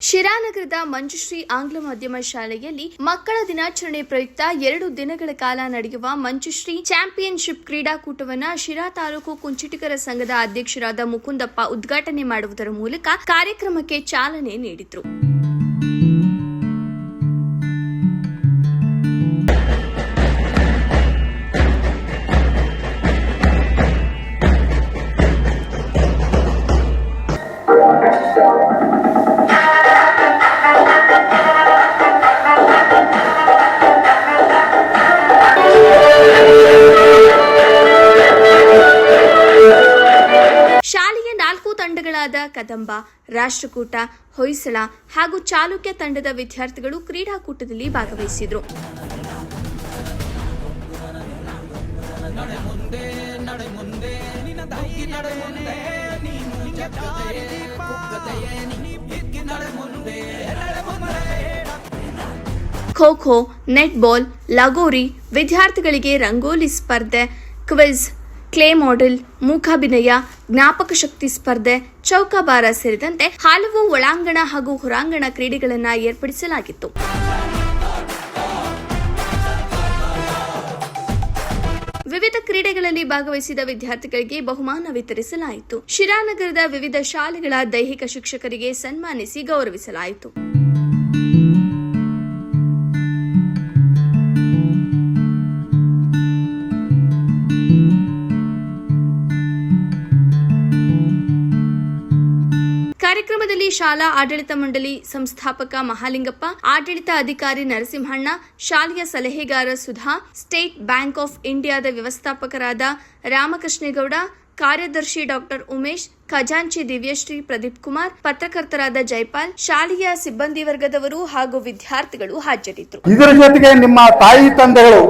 ಶಿರಾನಗರದ ಮಂಜುಶ್ರೀ ಆಂಗ್ಲ ಮಾಧ್ಯಮ ಶಾಲೆಯಲ್ಲಿ ಮಕ್ಕಳ ದಿನಾಚರಣೆ ಪ್ರಯುಕ್ತ ಎರಡು ದಿನಗಳ ಕಾಲ ನಡೆಯುವ ಮಂಜುಶ್ರೀ ಚಾಂಪಿಯನ್ಶಿಪ್ ಕ್ರೀಡಾಕೂಟವನ್ನ ಶಿರಾ ತಾಲೂಕು ಕುಂಚಿಟಿಗರ ಸಂಘದ ಅಧ್ಯಕ್ಷರಾದ ಮುಕುಂದಪ್ಪ ಉದ್ಘಾಟನೆ ಮಾಡುವುದರ ಮೂಲಕ ಕಾರ್ಯಕ್ರಮಕ್ಕೆ ಚಾಲನೆ ನೀಡಿದ್ರು. ಕದಂಬ, ರಾಷ್ಟ್ರಕೂಟ, ಹೊಯ್ಸಳ ಹಾಗೂ ಚಾಲುಕ್ಯ ತಂಡದ ವಿದ್ಯಾರ್ಥಿಗಳು ಕ್ರೀಡಾಕೂಟದಲ್ಲಿ ಭಾಗವಹಿಸಿದರು. ಖೋ ಖೋ, ನೆಟ್ಬಾಲ್, ಲಗೋರಿ ವಿದ್ಯಾರ್ಥಿಗಳಿಗೆ ರಂಗೋಲಿ ಸ್ಪರ್ಧೆ, ಕ್ವಿಜ್ ಕ್ಲೇ ಮಾಡೆಲ್, ಮೂಕಾಭಿನಯ, ಜ್ಞಾಪಕ ಶಕ್ತಿ ಸ್ಪರ್ಧೆ, ಚೌಕಾಬಾರ ಸೇರಿದಂತೆ ಹಲವು ಒಳಾಂಗಣ ಹಾಗೂ ಹೊರಾಂಗಣ ಕ್ರೀಡೆಗಳನ್ನು ಏರ್ಪಡಿಸಲಾಗಿತ್ತು. ವಿವಿಧ ಕ್ರೀಡೆಗಳಲ್ಲಿ ಭಾಗವಹಿಸಿದ ವಿದ್ಯಾರ್ಥಿಗಳಿಗೆ ಬಹುಮಾನ ವಿತರಿಸಲಾಯಿತು. ಶಿರಾನಗರದ ವಿವಿಧ ಶಾಲೆಗಳ ದೈಹಿಕ ಶಿಕ್ಷಕರಿಗೆ ಸನ್ಮಾನಿಸಿ ಗೌರವಿಸಲಾಯಿತು. ಕಾರ್ಯಕ್ರಮದಲ್ಲಿ ಶಾಲಾ ಆಡಳಿತ ಮಂಡಳಿ ಸಂಸ್ಥಾಪಕ ಮಹಾಲಿಂಗಪ್ಪ, ಆಡಳಿತ ಅಧಿಕಾರಿ ನರಸಿಂಹಣ್ಣ, ಶಾಲೆಯ ಸಲಹೆಗಾರ ಸುಧಾ, ಸ್ಟೇಟ್ ಬ್ಯಾಂಕ್ ಆಫ್ ಇಂಡಿಯಾದ ವ್ಯವಸ್ಥಾಪಕರಾದ ರಾಮಕೃಷ್ಣೇಗೌಡ, ಕಾರ್ಯದರ್ಶಿ ಡಾಕ್ಟರ್ ಉಮೇಶ್ ಖಜಾಂಚಿ ದಿವ್ಯಶ್ರೀ ಪ್ರದೀಪ್ ಕುಮಾರ್, ಪತ್ರಕರ್ತರಾದ ಜೈಪಾಲ್, ಶಾಲೆಯ ಸಿಬ್ಬಂದಿ ವರ್ಗದವರು ಹಾಗೂ ವಿದ್ಯಾರ್ಥಿಗಳು ಹಾಜರಿದ್ದರು. ಇದರ ಜೊತೆಗೆ ನಿಮ್ಮ ತಾಯಿ ತಂದೆಗಳು,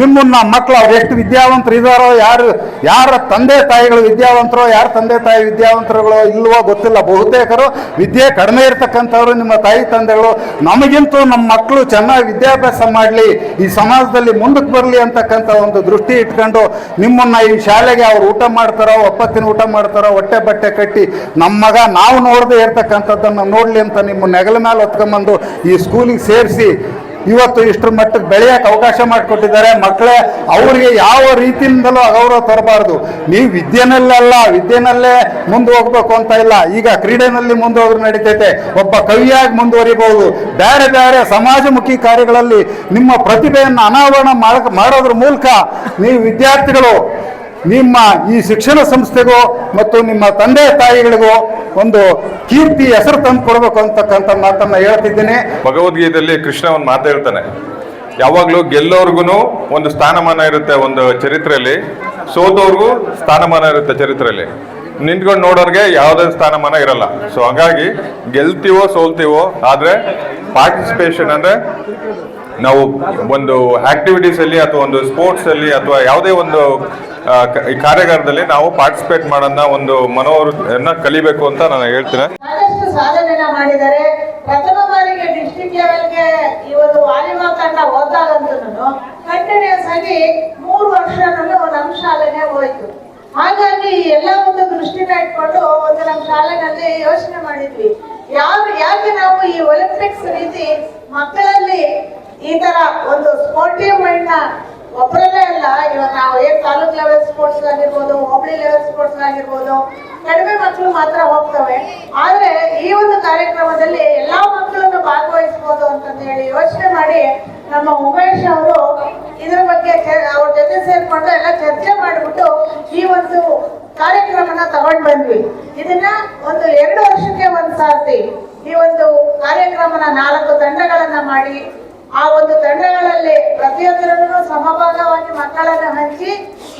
ನಿಮ್ಮನ್ನ ಮಕ್ಕಳು, ಅವ್ರು ಎಷ್ಟು ವಿದ್ಯಾವಂತರು ಇದಾರೋ, ಯಾರು, ಯಾರ ತಂದೆ ತಾಯಿಗಳು ವಿದ್ಯಾವಂತರೋ, ಯಾರ ತಂದೆ ತಾಯಿ ವಿದ್ಯಾವಂತರುಗಳು ಇಲ್ವೋ ಗೊತ್ತಿಲ್ಲ. ಬಹುತೇಕರು ವಿದ್ಯೆ ಕಡಿಮೆ ಇರತಕ್ಕಂಥವ್ರು ನಿಮ್ಮ ತಾಯಿ ತಂದೆಗಳು. ನಮಗಿಂತೂ ನಮ್ಮ ಮಕ್ಕಳು ಚೆನ್ನಾಗಿ ವಿದ್ಯಾಭ್ಯಾಸ ಮಾಡಲಿ, ಈ ಸಮಾಜದಲ್ಲಿ ಮುಂದಕ್ಕೆ ಬರಲಿ ಅಂತಕ್ಕಂಥ ಒಂದು ದೃಷ್ಟಿ ಇಟ್ಕೊಂಡು ನಿಮ್ಮನ್ನ ಈ ಶಾಲೆಗೆ ಅವ್ರು ಊಟ ಮಾಡ್ತಾರೋ, ಒಪ್ಪತ್ತಿನ ಊಟ ಮಾಡ್ತಾರೋ, ಹೊಟ್ಟೆ ಬಟ್ಟೆ ಕಟ್ಟಿ ನಮ್ಮ ಮಗ ನಾವು ನೋಡದೆ ಇರ್ತಕ್ಕಂಥದ್ದನ್ನು ನೋಡಲಿ ಅಂತ ನಿಮ್ಮ ನೆಗಲ ಮೇಲೆ ಹೊತ್ಕೊಂಬಂದು ಈ ಸ್ಕೂಲಿಗೆ ಸೇರಿಸಿ ಇವತ್ತು ಇಷ್ಟರ ಮಟ್ಟಕ್ಕೆ ಬೆಳೆಯಕ್ಕೆ ಅವಕಾಶ ಮಾಡಿಕೊಟ್ಟಿದ್ದಾರೆ. ಮಕ್ಕಳೇ ಅವರಿಗೆ ಯಾವ ರೀತಿಯಿಂದಲೂ ಅಗೌರವ ತರಬಾರ್ದು. ನೀವು ವಿದ್ಯೆನಲ್ಲೆಲ್ಲ ವಿದ್ಯೆನಲ್ಲೇ ಮುಂದೆ ಹೋಗ್ಬೇಕು ಅಂತ ಇಲ್ಲ. ಈಗ ಕ್ರೀಡೆನಲ್ಲಿ ಮುಂದೆ ಹೋದ್ರೆ ನಡೀತೈತೆ. ಒಬ್ಬ ಕವಿಯಾಗಿ ಮುಂದುವರಿಬಹುದು. ಬೇರೆ ಬೇರೆ ಸಮಾಜಮುಖಿ ಕಾರ್ಯಗಳಲ್ಲಿ ನಿಮ್ಮ ಪ್ರತಿಭೆಯನ್ನು ಅನಾವರಣ ಮಾಡ- ಮಾಡೋದ್ರ ಮೂಲಕ ನೀವು ವಿದ್ಯಾರ್ಥಿಗಳು ನಿಮ್ಮ ಈ ಶಿಕ್ಷಣ ಸಂಸ್ಥೆಗೂ ಮತ್ತು ನಿಮ್ಮ ತಂದೆ ತಾಯಿಗಳಿಗೂ ಒಂದು ಕೀರ್ತಿ ಹೆಸರು ತಂದು ಕೊಡಬೇಕು ಅಂತಕ್ಕಂಥ ಮಾತನ್ನ ಹೇಳ್ತಿದ್ದೇನೆ. ಭಗವದ್ಗೀತೆಯಲ್ಲಿ ಕೃಷ್ಣ ಒಂದು ಮಾತು ಹೇಳ್ತಾನೆ, ಯಾವಾಗಲೂ ಗೆಲ್ಲೋರ್ಗು ಒಂದು ಸ್ಥಾನಮಾನ ಇರುತ್ತೆ ಒಂದು ಚರಿತ್ರೆಯಲ್ಲಿ ಸೋತವ್ರಿಗೂ ಸ್ಥಾನಮಾನ ಇರುತ್ತೆ ಚರಿತ್ರೆಯಲ್ಲಿ. ನಿಂತ್ಕೊಂಡು ನೋಡೋರ್ಗೆ ಯಾವುದೇ ಸ್ಥಾನಮಾನ ಇರಲ್ಲ. ಸೊ ಹಾಗಾಗಿ ಗೆಲ್ತೀವೋ ಸೋಲ್ತೀವೋ, ಆದರೆ ಪಾರ್ಟಿಸಿಪೇಷನ್ ಅಂದರೆ ನಾವು ಒಂದು ಆಕ್ಟಿವಿಟೀಸ್ ಅಲ್ಲಿ ಅಥವಾ ಒಂದು ಸ್ಪೋರ್ಟ್ಸ್ ಅಲ್ಲಿ ಅಥವಾ ಯಾವುದೇ ಒಂದು ಈ ಕಾರ್ಯಾಗಾರದಲ್ಲಿ ನಾವು ಪಾರ್ಟಿಸಿಪೇಟ್ ಮಾಡೋಣ ಒಂದು ಮನೋವೃತ್ತಿಯನ್ನ ಕಲಿಬೇಕು ಅಂತ ನಾನು ಹೇಳ್ತೀನಿ. ಸಾಕಷ್ಟು ಸಾಧನೆ ಮಾಡಿದ್ದಾರೆ ಪ್ರಥಮ ಬಾರಿಗೆ ಡಿಸ್ಟ್ರಿಕ್ಟ್ ಲೆವೆಲ್ಗೆ ಈ ಒಂದು ವಾಲಿಬಾಲ್ ತಂಡ ಹೋದಾಗಂತೂ ಕಂಟಿನ್ಯೂಸ್ ಆಗಿ ಮೂರು ವರ್ಷನಲ್ಲೂ ನಮ್ಮ ಶಾಲೆನೇ ಹೋಯ್ತು. ಹಾಗಾಗಿ ಎಲ್ಲ ಒಂದು ದೃಷ್ಟಿನ ಇಟ್ಕೊಂಡು ಒಂದು ನಮ್ಮ ಶಾಲೆನಲ್ಲಿ ಯೋಚನೆ ಮಾಡಿದ್ವಿ. ಯಾವ ಯಾಕೆ ನಾವು ಈ ಒಲಿಂಪಿಕ್ಸ್ ರೀತಿ ಮಕ್ಕಳಲ್ಲಿ ಈ ತರ ಒಂದು ಸ್ಪೋರ್ಟಿವ್ ಮೈಂಡ್ ಒಬ್ಬರಲ್ಲೇ ಅಲ್ಲ. ಇವಾಗ ನಾವು ಏನ್ ತಾಲೂಕ್ ಲೆವೆಲ್ ಸ್ಪೋರ್ಟ್ಸ್ ಆಗಿರ್ಬೋದು, ಹೋಬಳಿ ಲೆವೆಲ್ ಸ್ಪೋರ್ಟ್ಸ್ ಆಗಿರ್ಬೋದು, ಕಡಿಮೆ ಮಕ್ಕಳು ಮಾತ್ರ ಹೋಗ್ತವೆ. ಆದ್ರೆ ಈ ಒಂದು ಕಾರ್ಯಕ್ರಮದಲ್ಲಿ ಎಲ್ಲಾ ಮಕ್ಕಳನ್ನು ಭಾಗವಹಿಸಬಹುದು ಅಂತಂದು ಹೇಳಿ ಯೋಚನೆ ಮಾಡಿ ನಮ್ಮ ಉಮೇಶ್ ಅವರು ಇದ್ರ ಬಗ್ಗೆ ಅವ್ರ ಜೊತೆ ಸೇರ್ಕೊಂಡು ಎಲ್ಲ ಚರ್ಚೆ ಮಾಡಿಬಿಟ್ಟು ಈ ಒಂದು ಕಾರ್ಯಕ್ರಮನ ತಗೊಂಡ್ ಬಂದ್ವಿ. ಇದನ್ನ ಒಂದು ಎರಡು ವರ್ಷಕ್ಕೆ ಒಂದ್ ಸಾರ್ತಿ ಈ ಒಂದು ಕಾರ್ಯಕ್ರಮನ ನಾಲ್ಕು ತಂಡಗಳನ್ನ ಮಾಡಿ ಆ ಒಂದು ತಂಡಗಳಲ್ಲಿ ಪ್ರತಿಯೊಂದರಲ್ಲೂ ಸಮಭಾಗವಾಗಿ ಮಕ್ಕಳನ್ನು ಹಂಚಿ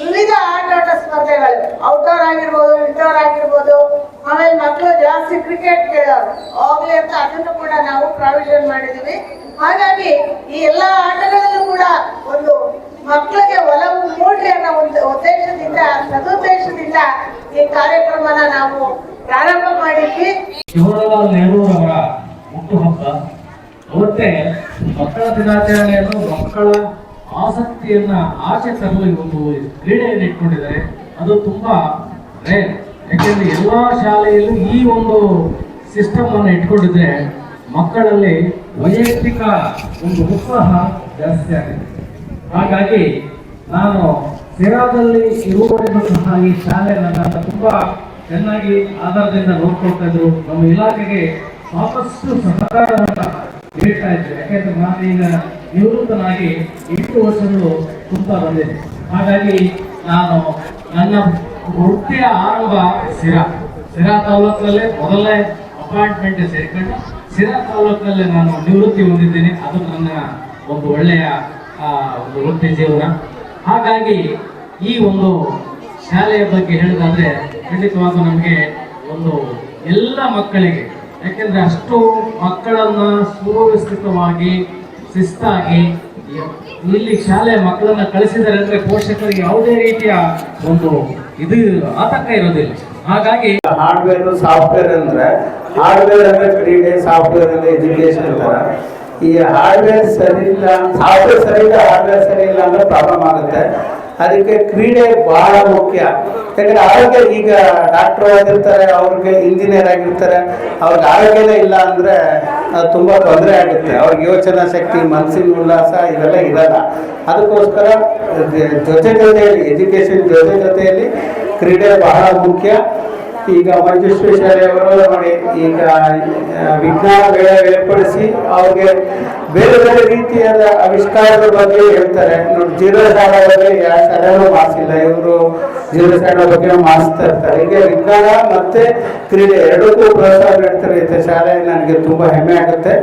ವಿವಿಧ ಆಟೋಟ ಸ್ಪರ್ಧೆಗಳು. ಔಟ್ಡೋರ್ ಆಗಿರ್ಬೋದು ಇಂಡೋರ್ ಆಗಿರ್ಬೋದು, ಆಮೇಲೆ ಮಕ್ಕಳು ಜಾಸ್ತಿ ಕ್ರಿಕೆಟ್ ಕೇಳೋರು. ಹೋಗ್ಲಿ ಅಂತ ಅದನ್ನು ಕೂಡ ನಾವು ಪ್ರಾವಿಷನ್ ಮಾಡಿದೀವಿ. ಹಾಗಾಗಿ ಈ ಎಲ್ಲಾ ಆಟಗಳಲ್ಲೂ ಕೂಡ ಒಂದು ಮಕ್ಕಳಿಗೆ ಒಲವು, ಮೂಡ್ಲಿ ಅನ್ನೋ ಒಂದು ಉದ್ದೇಶದಿಂದ, ಸದುದ್ದೇಶದಿಂದ ಈ ಕಾರ್ಯಕ್ರಮನ ನಾವು ಪ್ರಾರಂಭ ಮಾಡಿದ್ವಿ. ಹುಟ್ಟುಹಬ್ಬ ಅವತ್ತೇ ಮಕ್ಕಳ ದಿನಾಚರಣೆಯನ್ನು ಮಕ್ಕಳ ಆಸಕ್ತಿಯನ್ನ ಆಚೆ ತರಲು ಒಂದು ಕ್ರೀಡೆಯನ್ನು ಇಟ್ಕೊಂಡಿದ್ದಾರೆ. ಅದು ತುಂಬಾ ರೇರ್ ಯಾಕೆಂದ್ರೆ ಎಲ್ಲಾ ಶಾಲೆಯಲ್ಲೂ ಈ ಒಂದು ಸಿಸ್ಟಮ್ ಅನ್ನು ಇಟ್ಕೊಂಡಿದ್ರೆ ಮಕ್ಕಳಲ್ಲಿ ವೈಯಕ್ತಿಕ ಒಂದು ಉತ್ಸಾಹ ಜಾಸ್ತಿ ಆಗಿದೆ ಹಾಗಾಗಿ ನಾನು ಸಿರಾದಲ್ಲಿ ಇರುವವರೆಗೂ ಸಹ ಈ ಶಾಲೆ ನನ್ನ ತುಂಬಾ ಚೆನ್ನಾಗಿ ಆಧಾರದಿಂದ ನೋಡ್ಕೊಳ್ತಾ ಇದ್ರು. ನಮ್ಮ ಇಲಾಖೆಗೆ ಸಾಕಷ್ಟು ಸಹಕಾರವನ್ನ ನೀಡ್ತಾ ಇದ್ದೆ ಯಾಕೆಂದ್ರೆ ನಾನು ಈಗ ನಿವೃತ್ತನಾಗಿ ಎಂಟು ವರ್ಷಗಳು ತುಂಬ ಬಂದಿದೆ. ಹಾಗಾಗಿ ನಾನು ನನ್ನ ವೃತ್ತಿಯ ಆರಂಭ ಸಿರಾ. ಸಿರಾ ತಾಲೂಕಿನಲ್ಲೇ ಮೊದಲನೇ ಅಪಾಯಿಂಟ್ಮೆಂಟ್ ಸೇರಿಕೊಂಡು ಸಿರಾ ತಾಲೂಕಿನಲ್ಲೇ ನಾನು ನಿವೃತ್ತಿ ಹೊಂದಿದ್ದೀನಿ. ಅದು ನನ್ನ ಒಂದು ಒಳ್ಳೆಯ ಒಂದು ವೃತ್ತಿ ಜೀವನ. ಹಾಗಾಗಿ ಈ ಒಂದು ಶಾಲೆಯ ಬಗ್ಗೆ ಹೇಳೋದಾದ್ರೆ ಖಂಡಿತವಾಗೂ ನಮಗೆ ಒಂದು ಎಲ್ಲ ಮಕ್ಕಳಿಗೆ ಯಾಕೆಂದ್ರೆ ಅಷ್ಟು ಮಕ್ಕಳನ್ನ ಸುವ್ಯವಸ್ಥಿತವಾಗಿ, ಶಿಸ್ತಾಗಿ ಇಲ್ಲಿ ಶಾಲೆ ಮಕ್ಕಳನ್ನ ಕಳಿಸಿದ್ದಾರೆ ಅಂದ್ರೆ ಪೋಷಕರಿಗೆ ಯಾವುದೇ ರೀತಿಯ ಒಂದು ಇದು ಆತಂಕ ಇರೋದಿಲ್ಲ. ಹಾಗಾಗಿ ಹಾರ್ಡ್ವೇರ್ ಸಾಫ್ಟ್ವೇರ್ ಅಂದ್ರೆ ಹಾರ್ಡ್ವೇರ್ ಅಂದ್ರೆ ಕ್ರೀಡೆ ಸಾಫ್ಟ್ವೇರ್ ಅಂದ್ರೆ ಎಜುಕೇಶನ್ ತರ ಈ ಹಾರ್ಡ್ವೇರ್ ಸರಿ ಇಲ್ಲ ಸಾಫ್ಟ್ವೇರ್ ಸರಿ ಇಲ್ಲ ಹಾರ್ಡ್ವೇರ್ ಸರಿ ಇಲ್ಲ ಅಂದ್ರೆ ಪ್ರಾಬ್ಲಮ್ ಆಗುತ್ತೆ. ಅದಕ್ಕೆ ಕ್ರೀಡೆ ಬಹಳ ಮುಖ್ಯ. ಯಾಕಂದ್ರೆ ಆರೋಗ್ಯ ಈಗ ಡಾಕ್ಟರ್ ಆಗಿರ್ತಾರೆ, ಅವ್ರಿಗೆ ಇಂಜಿನಿಯರ್ ಆಗಿರ್ತಾರೆ, ಅವ್ರಿಗೆ ಆರೋಗ್ಯನೇ ಇಲ್ಲ ಅಂದ್ರೆ ಅದು ತುಂಬಾ ತೊಂದರೆ ಆಗುತ್ತೆ. ಅವ್ರಿಗೆ ಯೋಚನಾ ಶಕ್ತಿ, ಮನಸ್ಸಿನ ಉಲ್ಲಾಸ ಇವೆಲ್ಲ ಇರಲ್ಲ. ಅದಕ್ಕೋಸ್ಕರ ಜೊತೆ ಜೊತೆಯಲ್ಲಿ ಎಜುಕೇಶನ್ ಜೊತೆ ಜೊತೆಯಲ್ಲಿ ಕ್ರೀಡೆ ಬಹಳ ಮುಖ್ಯ. ಈಗ ಮಂಜುಶ್ವೇಶ್ವರಿ ನೋಡಿ ಈಗ ವಿಜ್ಞಾನ ಏರ್ಪಡಿಸಿ ಅವ್ರಿಗೆ ಬೇರೆ ಬೇರೆ ರೀತಿಯಾದ ಆವಿಷ್ಕಾರದ ಬಗ್ಗೆ ಹೇಳ್ತಾರೆ. ನೋಡಿ ಜೀರೋ ಶಾಲೆ ಬಗ್ಗೆ ಯಾವ ಮಾಡಿಸಿಲ್ಲ. ಇವರು ಜೀರ್ಣಸಾರ ಬಗ್ಗೆ ಮಾಡಿಸ್ತಾ ಇರ್ತಾರೆ. ಹೀಗೆ ವಿಜ್ಞಾನ ಮತ್ತೆ ಕ್ರೀಡೆ ಎರಡಕ್ಕೂ ಪ್ರೋತ್ಸಾಹ ನೀಡ್ತಾರೆ ಶಾಲೆ ನನಗೆ ತುಂಬಾ ಹೆಮ್ಮೆ ಆಗುತ್ತೆ.